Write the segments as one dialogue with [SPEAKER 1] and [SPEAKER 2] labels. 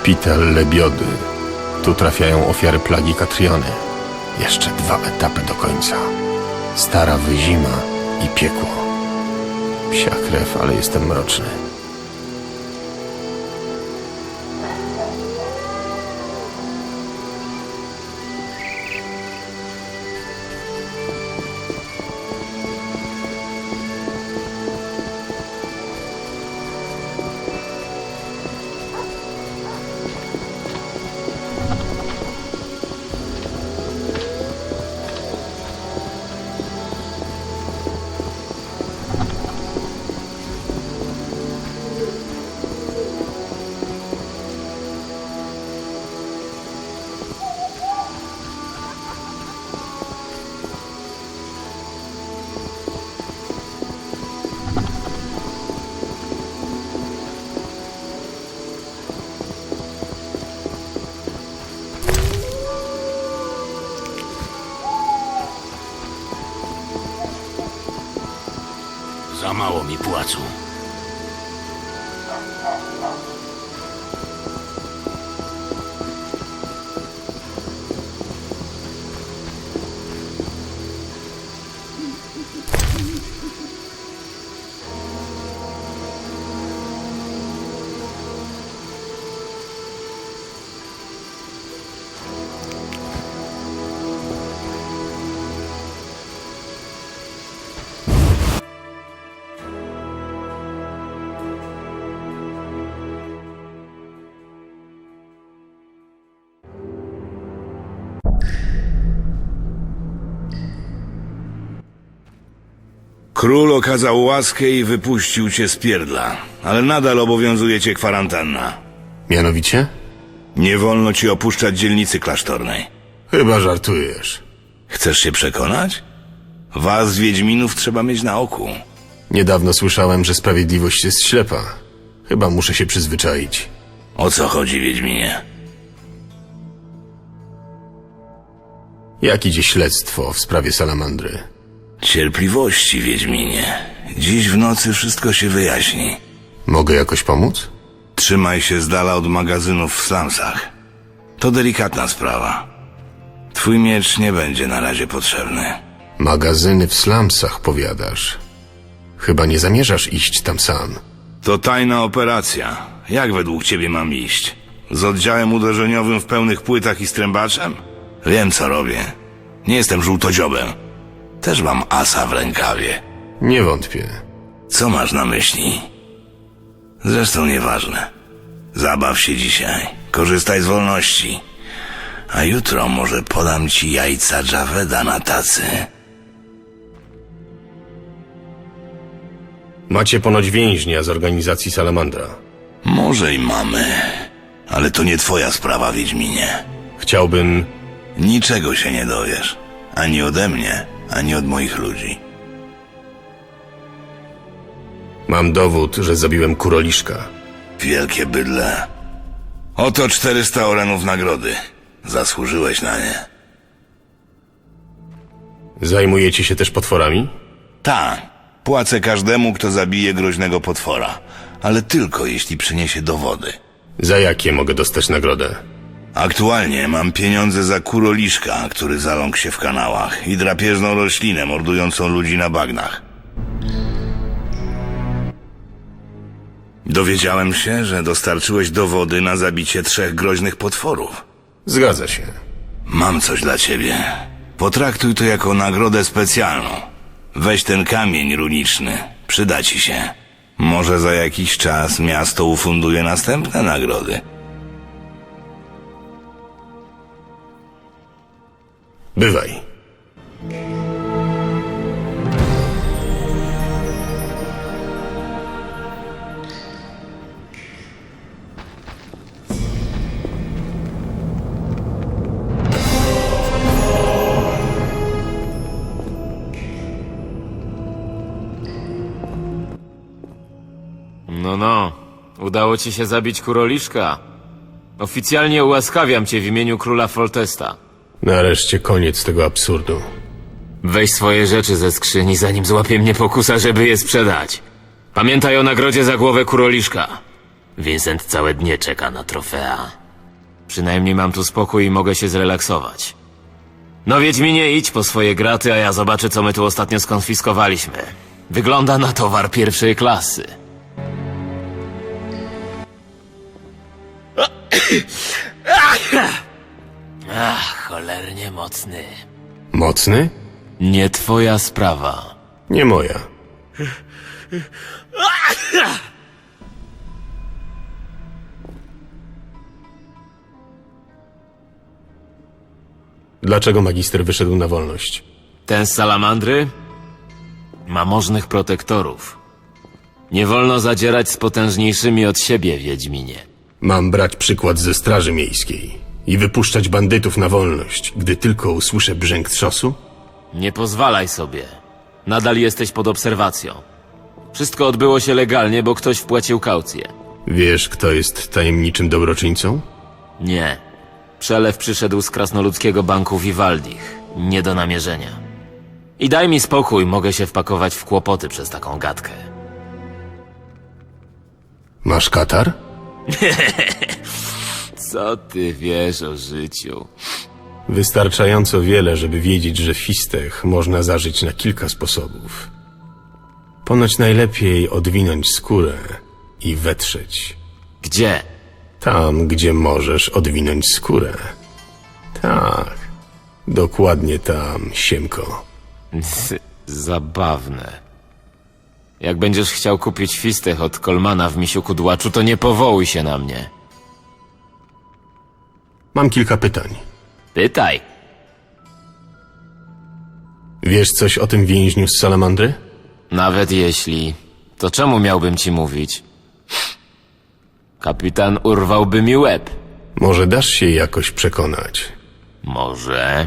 [SPEAKER 1] Szpital Lebiody. Tu trafiają ofiary plagi Katriony. Jeszcze dwa etapy do końca. Stara wyzima i piekło. Psia krew, ale jestem mroczny.
[SPEAKER 2] Mało mi płacu.
[SPEAKER 3] Król okazał łaskę i wypuścił cię z pierdla, ale nadal obowiązuje cię kwarantanna.
[SPEAKER 1] Mianowicie?
[SPEAKER 3] Nie wolno ci opuszczać dzielnicy klasztornej.
[SPEAKER 1] Chyba żartujesz.
[SPEAKER 3] Chcesz się przekonać? Was, Wiedźminów, trzeba mieć na oku.
[SPEAKER 1] Niedawno słyszałem, że sprawiedliwość jest ślepa. Chyba muszę się przyzwyczaić.
[SPEAKER 3] O co chodzi, Wiedźminie?
[SPEAKER 1] Jak idzie śledztwo w sprawie salamandry?
[SPEAKER 3] Cierpliwości, Wiedźminie. Dziś w nocy wszystko się wyjaśni.
[SPEAKER 1] Mogę jakoś pomóc?
[SPEAKER 3] Trzymaj się z dala od magazynów w slumsach. To delikatna sprawa. Twój miecz nie będzie na razie potrzebny.
[SPEAKER 1] Magazyny w slumsach, powiadasz. Chyba nie zamierzasz iść tam sam.
[SPEAKER 3] To tajna operacja. Jak według ciebie mam iść? Z oddziałem uderzeniowym w pełnych płytach i strębaczem? Wiem, co robię. Nie jestem żółtodziobem. Też mam asa w rękawie.
[SPEAKER 1] Nie wątpię.
[SPEAKER 3] Co masz na myśli? Zresztą nieważne. Zabaw się dzisiaj. Korzystaj z wolności. A jutro może podam ci jajca Javeda na tacy.
[SPEAKER 1] Macie ponoć więźnia z organizacji Salamandra.
[SPEAKER 3] Może i mamy. Ale to nie twoja sprawa, Wiedźminie.
[SPEAKER 1] Chciałbym...
[SPEAKER 3] Niczego się nie dowiesz. Ani ode mnie, ani od moich ludzi.
[SPEAKER 1] Mam dowód, że zabiłem kuroliszka.
[SPEAKER 3] Wielkie bydle. Oto 400 orenów nagrody. Zasłużyłeś na nie.
[SPEAKER 1] Zajmujecie się też potworami?
[SPEAKER 3] Tak. Płacę każdemu, kto zabije groźnego potwora. Ale tylko jeśli przyniesie dowody.
[SPEAKER 1] Za jakie mogę dostać nagrodę?
[SPEAKER 3] Aktualnie mam pieniądze za kuroliszka, który zaląkł się w kanałach i drapieżną roślinę mordującą ludzi na bagnach. Dowiedziałem się, że dostarczyłeś dowody na zabicie trzech groźnych potworów.
[SPEAKER 1] Zgadza się.
[SPEAKER 3] Mam coś dla ciebie. Potraktuj to jako nagrodę specjalną. Weź ten kamień runiczny. Przyda ci się. Może za jakiś czas miasto ufunduje następne nagrody.
[SPEAKER 1] Bywaj.
[SPEAKER 4] No, no. Udało ci się zabić kuroliszka. Oficjalnie ułaskawiam cię w imieniu króla Foltesta.
[SPEAKER 1] Nareszcie koniec tego absurdu.
[SPEAKER 4] Weź swoje rzeczy ze skrzyni, zanim złapie mnie pokusa, żeby je sprzedać. Pamiętaj o nagrodzie za głowę kuroliszka. Vincent całe dnie czeka na trofea. Przynajmniej mam tu spokój i mogę się zrelaksować. No Wiedźminie, idź po swoje graty, a ja zobaczę, co my tu ostatnio skonfiskowaliśmy. Wygląda na towar pierwszej klasy. Ach, cholernie mocny.
[SPEAKER 1] Mocny?
[SPEAKER 4] Nie twoja sprawa.
[SPEAKER 1] Nie moja. Dlaczego magister wyszedł na wolność?
[SPEAKER 4] Ten z salamandry ma możnych protektorów. Nie wolno zadzierać z potężniejszymi od siebie, Wiedźminie.
[SPEAKER 1] Mam brać przykład ze Straży Miejskiej i wypuszczać bandytów na wolność, gdy tylko usłyszę brzęk trzosu?
[SPEAKER 4] Nie pozwalaj sobie. Nadal jesteś pod obserwacją. Wszystko odbyło się legalnie, bo ktoś wpłacił kaucję.
[SPEAKER 1] Wiesz, kto jest tajemniczym dobroczyńcą?
[SPEAKER 4] Nie. Przelew przyszedł z krasnoludzkiego banku Vivaldich. Nie do namierzenia. I daj mi spokój, mogę się wpakować w kłopoty przez taką gadkę.
[SPEAKER 1] Masz katar?
[SPEAKER 4] Co ty wiesz o życiu?
[SPEAKER 1] Wystarczająco wiele, żeby wiedzieć, że fistech można zażyć na kilka sposobów. Ponoć najlepiej odwinąć skórę i wetrzeć.
[SPEAKER 4] Gdzie?
[SPEAKER 1] Tam, gdzie możesz odwinąć skórę. Tak, dokładnie tam, Siemko.
[SPEAKER 4] Zabawne. Jak będziesz chciał kupić fistech od Kolmana w misiu kudłaczu, to nie powołuj się na mnie.
[SPEAKER 1] Mam kilka pytań.
[SPEAKER 4] Pytaj.
[SPEAKER 1] Wiesz coś o tym więźniu z salamandry?
[SPEAKER 4] Nawet jeśli, to czemu miałbym ci mówić? Kapitan urwałby mi łeb.
[SPEAKER 1] Może dasz się jakoś przekonać.
[SPEAKER 4] Może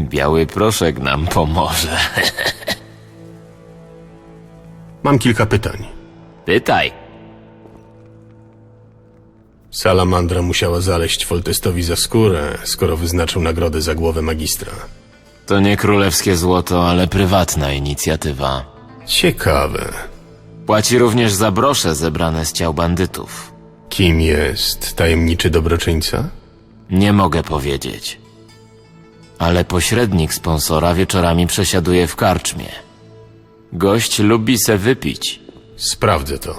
[SPEAKER 4] biały proszek nam pomoże.
[SPEAKER 1] Mam kilka pytań.
[SPEAKER 4] Pytaj.
[SPEAKER 1] Salamandra musiała zaleść Foltestowi za skórę, skoro wyznaczył nagrodę za głowę magistra.
[SPEAKER 4] To nie królewskie złoto, ale prywatna inicjatywa.
[SPEAKER 1] Ciekawe.
[SPEAKER 4] Płaci również za brosze zebrane z ciał bandytów.
[SPEAKER 1] Kim jest tajemniczy dobroczyńca?
[SPEAKER 4] Nie mogę powiedzieć. Ale pośrednik sponsora wieczorami przesiaduje w karczmie. Gość lubi se wypić.
[SPEAKER 1] Sprawdzę to.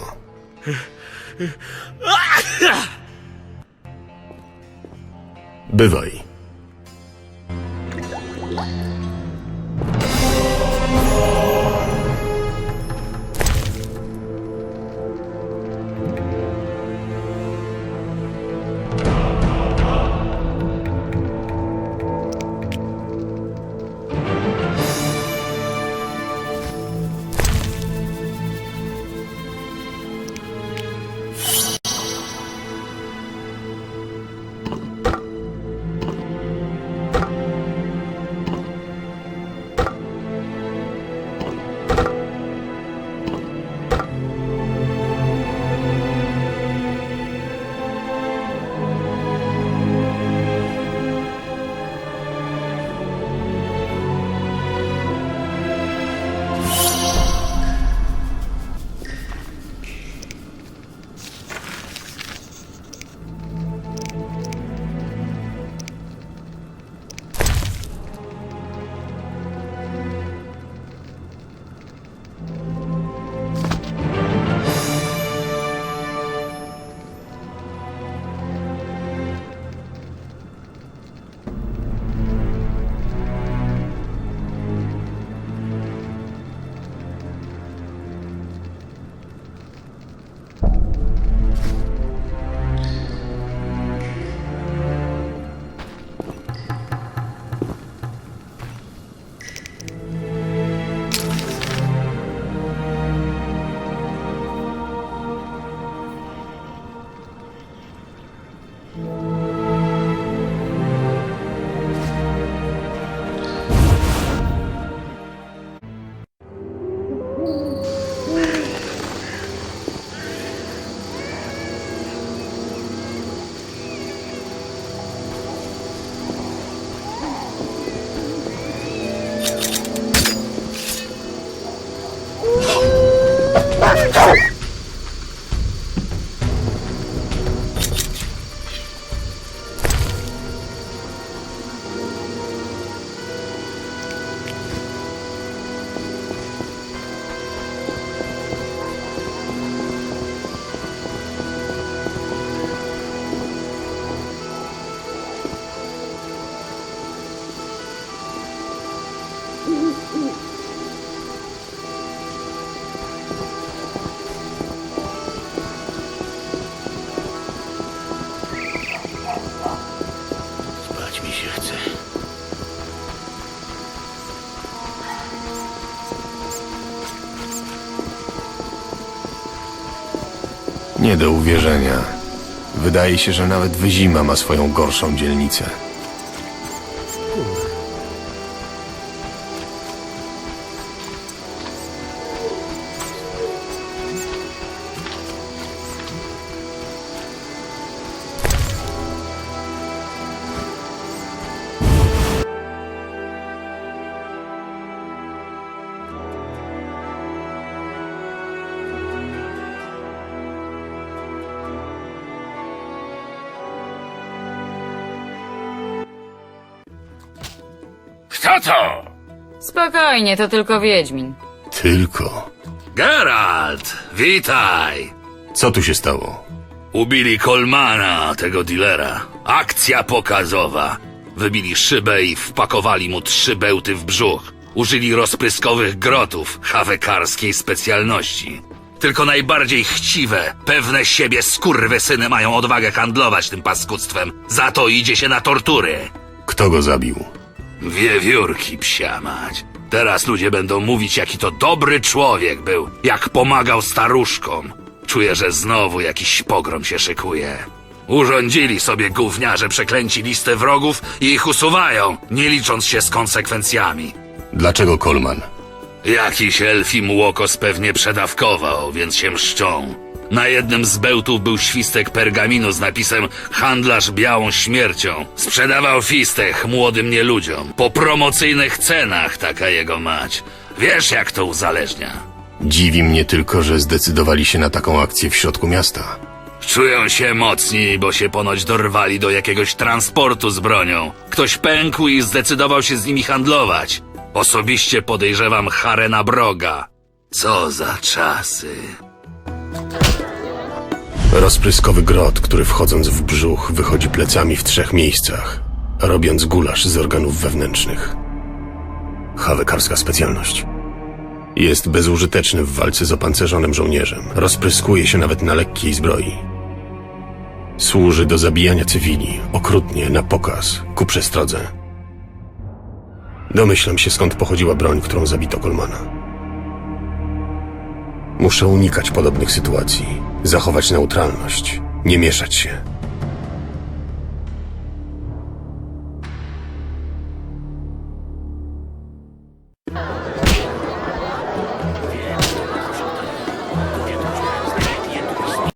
[SPEAKER 1] Bywaj. Nie do uwierzenia. Wydaje się, że nawet Wyzima ma swoją gorszą dzielnicę.
[SPEAKER 2] Kto to?
[SPEAKER 5] Spokojnie, to tylko Wiedźmin.
[SPEAKER 1] Tylko.
[SPEAKER 2] Geralt, witaj.
[SPEAKER 1] Co tu się stało?
[SPEAKER 2] Ubili Kolmana, tego dealera. Akcja pokazowa. Wybili szybę i wpakowali mu trzy bełty w brzuch. Użyli rozpryskowych grotów, hawekarskiej specjalności. Tylko najbardziej chciwe, pewne siebie skurwysyny mają odwagę handlować tym paskudztwem. Za to idzie się na tortury.
[SPEAKER 1] Kto go zabił?
[SPEAKER 2] Wiewiórki psia mać. Teraz ludzie będą mówić, jaki to dobry człowiek był, jak pomagał staruszkom. Czuję, że znowu jakiś pogrom się szykuje. Urządzili sobie gówniarze przeklęci listę wrogów i ich usuwają, nie licząc się z konsekwencjami.
[SPEAKER 1] Dlaczego Kolman?
[SPEAKER 2] Jakiś elfi młokos pewnie przedawkował, więc się mszczą. Na jednym z bełtów był świstek pergaminu z napisem Handlarz białą śmiercią. Sprzedawał fistech młodym nieludziom. Po promocyjnych cenach taka jego mać. Wiesz jak to uzależnia.
[SPEAKER 1] Dziwi mnie tylko, że zdecydowali się na taką akcję w środku miasta.
[SPEAKER 2] Czują się mocni, bo się ponoć dorwali do jakiegoś transportu z bronią. Ktoś pękł i zdecydował się z nimi handlować. Osobiście podejrzewam Harena Broga. Co za czasy.
[SPEAKER 1] Rozpryskowy grot, który wchodząc w brzuch wychodzi plecami w trzech miejscach, robiąc gulasz z organów wewnętrznych. Hawekarska specjalność. Jest bezużyteczny w walce z opancerzonym żołnierzem. Rozpryskuje się nawet na lekkiej zbroi. Służy do zabijania cywili, okrutnie, na pokaz, ku przestrodze. Domyślam się, skąd pochodziła broń, którą zabito Kolmana. Muszę unikać podobnych sytuacji, zachować neutralność, nie mieszać się.